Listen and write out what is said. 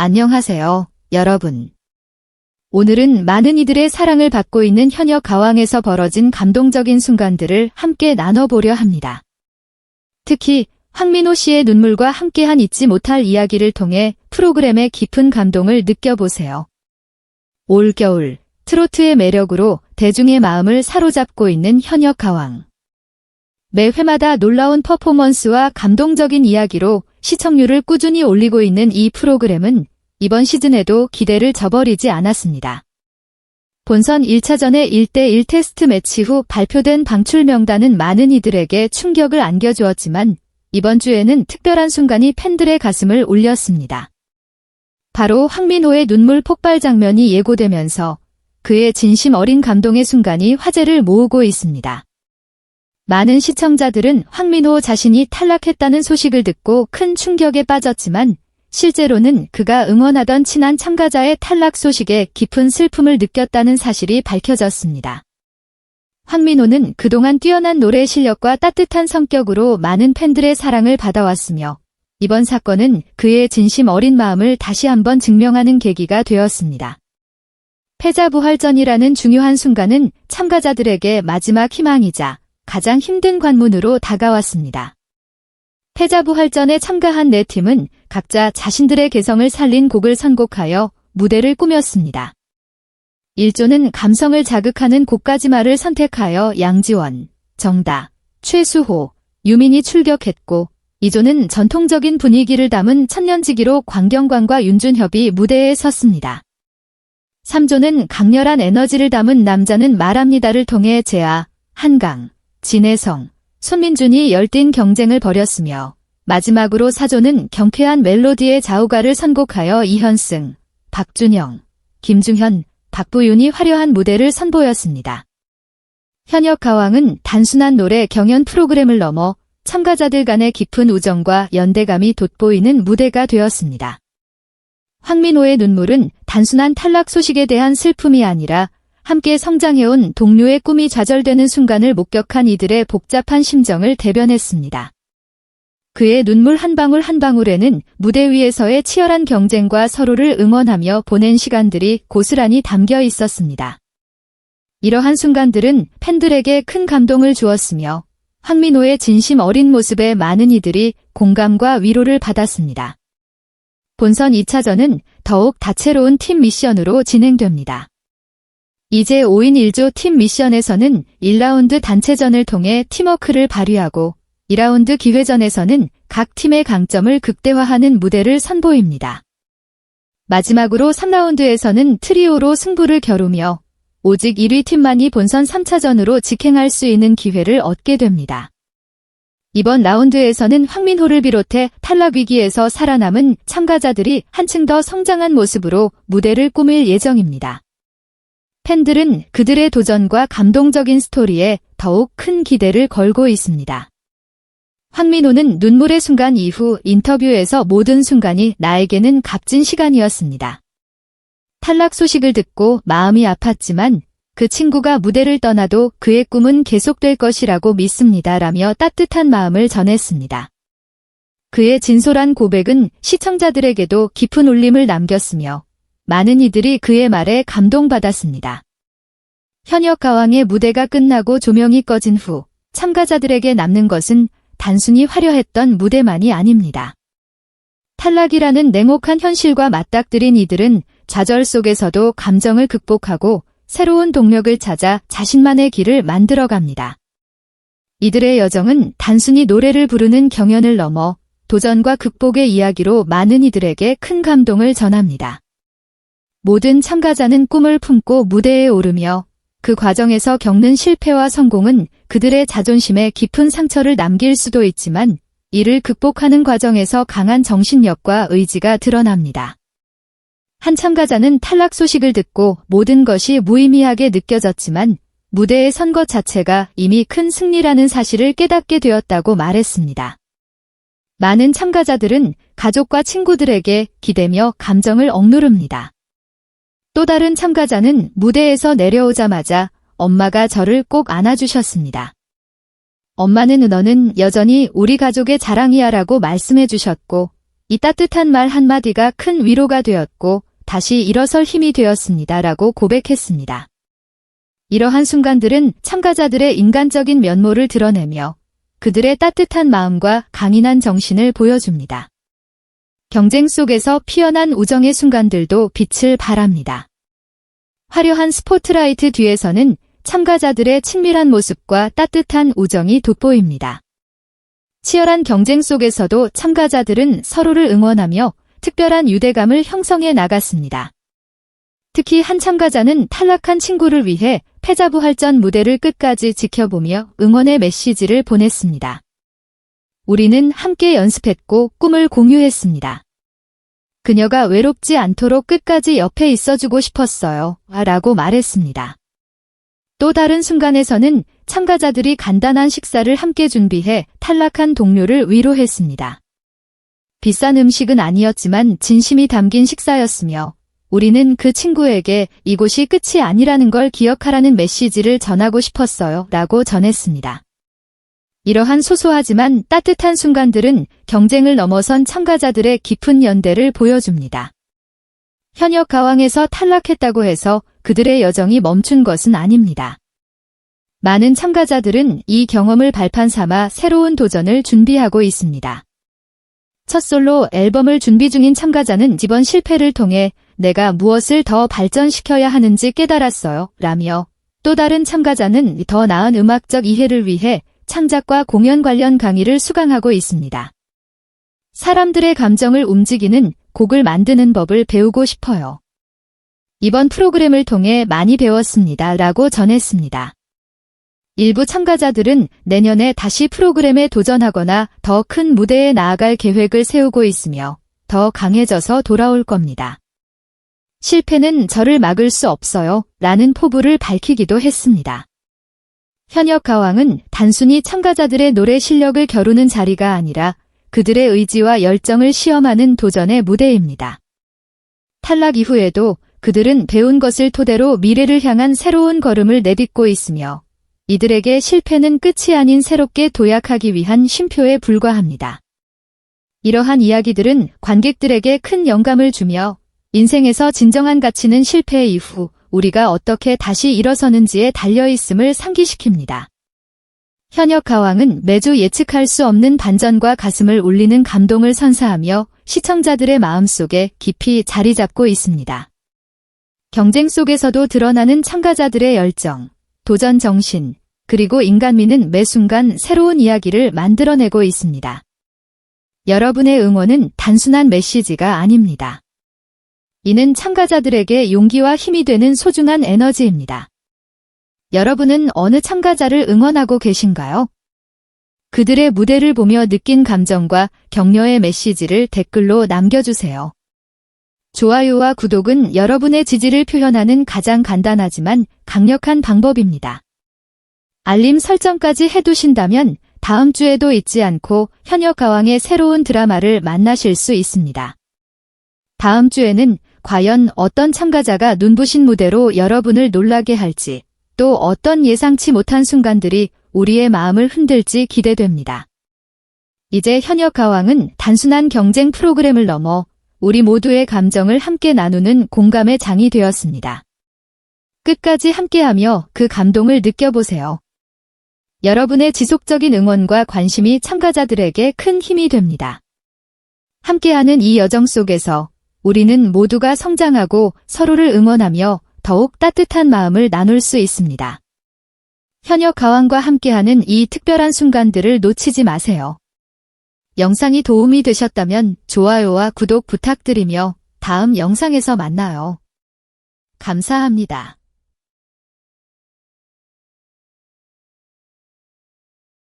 안녕하세요, 여러분. 오늘은 많은 이들의 사랑을 받고 있는 현역 가왕에서 벌어진 감동적인 순간들을 함께 나눠보려 합니다. 특히 황민호 씨의 눈물과 함께한 잊지 못할 이야기를 통해 프로그램의 깊은 감동을 느껴보세요. 올겨울 트로트의 매력으로 대중의 마음을 사로잡고 있는 현역 가왕. 매 회마다 놀라운 퍼포먼스와 감동적인 이야기로 시청률을 꾸준히 올리고 있는 이 프로그램은 이번 시즌에도 기대를 저버리지 않았습니다. 본선 1차전의 1대1 테스트 매치 후 발표된 방출 명단은 많은 이들에게 충격을 안겨주었지만 이번 주에는 특별한 순간이 팬들의 가슴을 울렸습니다. 바로 황민호의 눈물 폭발 장면이 예고되면서 그의 진심 어린 감동의 순간이 화제를 모으고 있습니다. 많은 시청자들은 황민호 자신이 탈락했다는 소식을 듣고 큰 충격에 빠졌지만 실제로는 그가 응원하던 친한 참가자의 탈락 소식에 깊은 슬픔을 느꼈다는 사실이 밝혀졌습니다. 황민호는 그동안 뛰어난 노래 실력과 따뜻한 성격으로 많은 팬들의 사랑을 받아왔으며 이번 사건은 그의 진심 어린 마음을 다시 한번 증명하는 계기가 되었습니다. 패자부활전이라는 중요한 순간은 참가자들에게 마지막 희망이자 가장 힘든 관문으로 다가왔습니다. 패자부활전에 참가한 네 팀은 각자 자신들의 개성을 살린 곡을 선곡하여 무대를 꾸몄습니다. 1조는 감성을 자극하는 곡까지마를 선택하여 양지원, 정다, 최수호, 유민이 출격했고 2조는 전통적인 분위기를 담은 천년지기로 광경관과 윤준협이 무대에 섰습니다. 3조는 강렬한 에너지를 담은 남자는 말합니다를 통해 재아, 한강, 진혜성, 손민준이 열띤 경쟁을 벌였으며 마지막으로 사조는 경쾌한 멜로디의 자우가를 선곡하여 이현승, 박준영, 김중현, 박부윤이 화려한 무대를 선보였습니다. 현역 가왕은 단순한 노래 경연 프로그램을 넘어 참가자들 간의 깊은 우정과 연대감이 돋보이는 무대가 되었습니다. 황민호의 눈물은 단순한 탈락 소식에 대한 슬픔이 아니라 함께 성장해온 동료의 꿈이 좌절되는 순간을 목격한 이들의 복잡한 심정을 대변했습니다. 그의 눈물 한 방울 한 방울에는 무대 위에서의 치열한 경쟁과 서로를 응원하며 보낸 시간들이 고스란히 담겨 있었습니다. 이러한 순간들은 팬들에게 큰 감동을 주었으며 황민호의 진심 어린 모습에 많은 이들이 공감과 위로를 받았습니다. 본선 2차전은 더욱 다채로운 팀 미션으로 진행됩니다. 이제 5인 1조 팀 미션에서는 1라운드 단체전을 통해 팀워크를 발휘하고 2라운드 기회전에서는 각 팀의 강점을 극대화하는 무대를 선보입니다. 마지막으로 3라운드에서는 트리오로 승부를 겨루며 오직 1위 팀만이 본선 3차전으로 직행할 수 있는 기회를 얻게 됩니다. 이번 라운드에서는 황민호를 비롯해 탈락 위기에서 살아남은 참가자들이 한층 더 성장한 모습으로 무대를 꾸밀 예정입니다. 팬들은 그들의 도전과 감동적인 스토리에 더욱 큰 기대를 걸고 있습니다. 황민호는 눈물의 순간 이후 인터뷰에서 모든 순간이 나에게는 값진 시간이었습니다. 탈락 소식을 듣고 마음이 아팠지만 그 친구가 무대를 떠나도 그의 꿈은 계속될 것이라고 믿습니다. 라며 따뜻한 마음을 전했습니다. 그의 진솔한 고백은 시청자들에게도 깊은 울림을 남겼으며 많은 이들이 그의 말에 감동받았습니다. 현역 가왕의 무대가 끝나고 조명이 꺼진 후 참가자들에게 남는 것은 단순히 화려했던 무대만이 아닙니다. 탈락이라는 냉혹한 현실과 맞닥뜨린 이들은 좌절 속에서도 감정을 극복하고 새로운 동력을 찾아 자신만의 길을 만들어갑니다. 이들의 여정은 단순히 노래를 부르는 경연을 넘어 도전과 극복의 이야기로 많은 이들에게 큰 감동을 전합니다. 모든 참가자는 꿈을 품고 무대에 오르며 그 과정에서 겪는 실패와 성공은 그들의 자존심에 깊은 상처를 남길 수도 있지만 이를 극복하는 과정에서 강한 정신력과 의지가 드러납니다. 한 참가자는 탈락 소식을 듣고 모든 것이 무의미하게 느껴졌지만 무대에 선 것 자체가 이미 큰 승리라는 사실을 깨닫게 되었다고 말했습니다. 많은 참가자들은 가족과 친구들에게 기대며 감정을 억누릅니다. 또 다른 참가자는 무대에서 내려오자마자 엄마가 저를 꼭 안아주셨습니다. 엄마는 너는 여전히 우리 가족의 자랑이야 라고 말씀해 주셨고 이 따뜻한 말 한마디가 큰 위로가 되었고 다시 일어설 힘이 되었습니다. 라고 고백했습니다. 이러한 순간들은 참가자들의 인간적인 면모를 드러내며 그들의 따뜻한 마음과 강인한 정신을 보여줍니다. 경쟁 속에서 피어난 우정의 순간들도 빛을 발합니다. 화려한 스포트라이트 뒤에서는 참가자들의 친밀한 모습과 따뜻한 우정이 돋보입니다. 치열한 경쟁 속에서도 참가자들은 서로를 응원하며 특별한 유대감을 형성해 나갔습니다. 특히 한 참가자는 탈락한 친구를 위해 패자부활전 무대를 끝까지 지켜보며 응원의 메시지를 보냈습니다. 우리는 함께 연습했고 꿈을 공유했습니다. 그녀가 외롭지 않도록 끝까지 옆에 있어주고 싶었어요. 라고 말했습니다. 또 다른 순간에서는 참가자들이 간단한 식사를 함께 준비해 탈락한 동료를 위로했습니다. 비싼 음식은 아니었지만 진심이 담긴 식사였으며 우리는 그 친구에게 이곳이 끝이 아니라는 걸 기억하라는 메시지를 전하고 싶었어요. 라고 전했습니다. 이러한 소소하지만 따뜻한 순간들은 경쟁을 넘어선 참가자들의 깊은 연대를 보여줍니다. 현역 가왕에서 탈락했다고 해서 그들의 여정이 멈춘 것은 아닙니다. 많은 참가자들은 이 경험을 발판 삼아 새로운 도전을 준비하고 있습니다. 첫 솔로 앨범을 준비 중인 참가자는 이번 실패를 통해 내가 무엇을 더 발전시켜야 하는지 깨달았어요. 라며 또 다른 참가자는 더 나은 음악적 이해를 위해 창작과 공연 관련 강의를 수강하고 있습니다. 사람들의 감정을 움직이는 곡을 만드는 법을 배우고 싶어요. 이번 프로그램을 통해 많이 배웠습니다. 라고 전했습니다. 일부 참가자들은 내년에 다시 프로그램에 도전하거나 더 큰 무대에 나아갈 계획을 세우고 있으며 더 강해져서 돌아올 겁니다. 실패는 저를 막을 수 없어요. 라는 포부를 밝히기도 했습니다. 현역 가왕은 단순히 참가자들의 노래 실력을 겨루는 자리가 아니라 그들의 의지와 열정을 시험하는 도전의 무대입니다. 탈락 이후에도 그들은 배운 것을 토대로 미래를 향한 새로운 걸음을 내딛고 있으며 이들에게 실패는 끝이 아닌 새롭게 도약하기 위한 쉼표에 불과합니다. 이러한 이야기들은 관객들에게 큰 영감을 주며 인생에서 진정한 가치는 실패 이후 우리가 어떻게 다시 일어서는지에 달려있음을 상기시킵니다. 현역 가왕은 매주 예측할 수 없는 반전과 가슴을 울리는 감동을 선사하며 시청자들의 마음속에 깊이 자리 잡고 있습니다. 경쟁 속에서도 드러나는 참가자들의 열정, 도전 정신, 그리고 인간미는 매 순간 새로운 이야기를 만들어내고 있습니다. 여러분의 응원은 단순한 메시지가 아닙니다. 이는 참가자들에게 용기와 힘이 되는 소중한 에너지입니다. 여러분은 어느 참가자를 응원하고 계신가요? 그들의 무대를 보며 느낀 감정과 격려의 메시지를 댓글로 남겨주세요. 좋아요와 구독은 여러분의 지지를 표현하는 가장 간단하지만 강력한 방법입니다. 알림 설정까지 해두신다면 다음 주에도 잊지 않고 현역 가왕의 새로운 드라마를 만나실 수 있습니다. 다음 주에는 과연 어떤 참가자가 눈부신 무대로 여러분을 놀라게 할지, 또 어떤 예상치 못한 순간들이 우리의 마음을 흔들지 기대됩니다. 이제 현역 가왕은 단순한 경쟁 프로그램을 넘어 우리 모두의 감정을 함께 나누는 공감의 장이 되었습니다. 끝까지 함께하며 그 감동을 느껴보세요. 여러분의 지속적인 응원과 관심이 참가자들에게 큰 힘이 됩니다. 함께하는 이 여정 속에서 우리는 모두가 성장하고 서로를 응원하며 더욱 따뜻한 마음을 나눌 수 있습니다. 현역 가왕과 함께하는 이 특별한 순간들을 놓치지 마세요. 영상이 도움이 되셨다면 좋아요와 구독 부탁드리며 다음 영상에서 만나요. 감사합니다.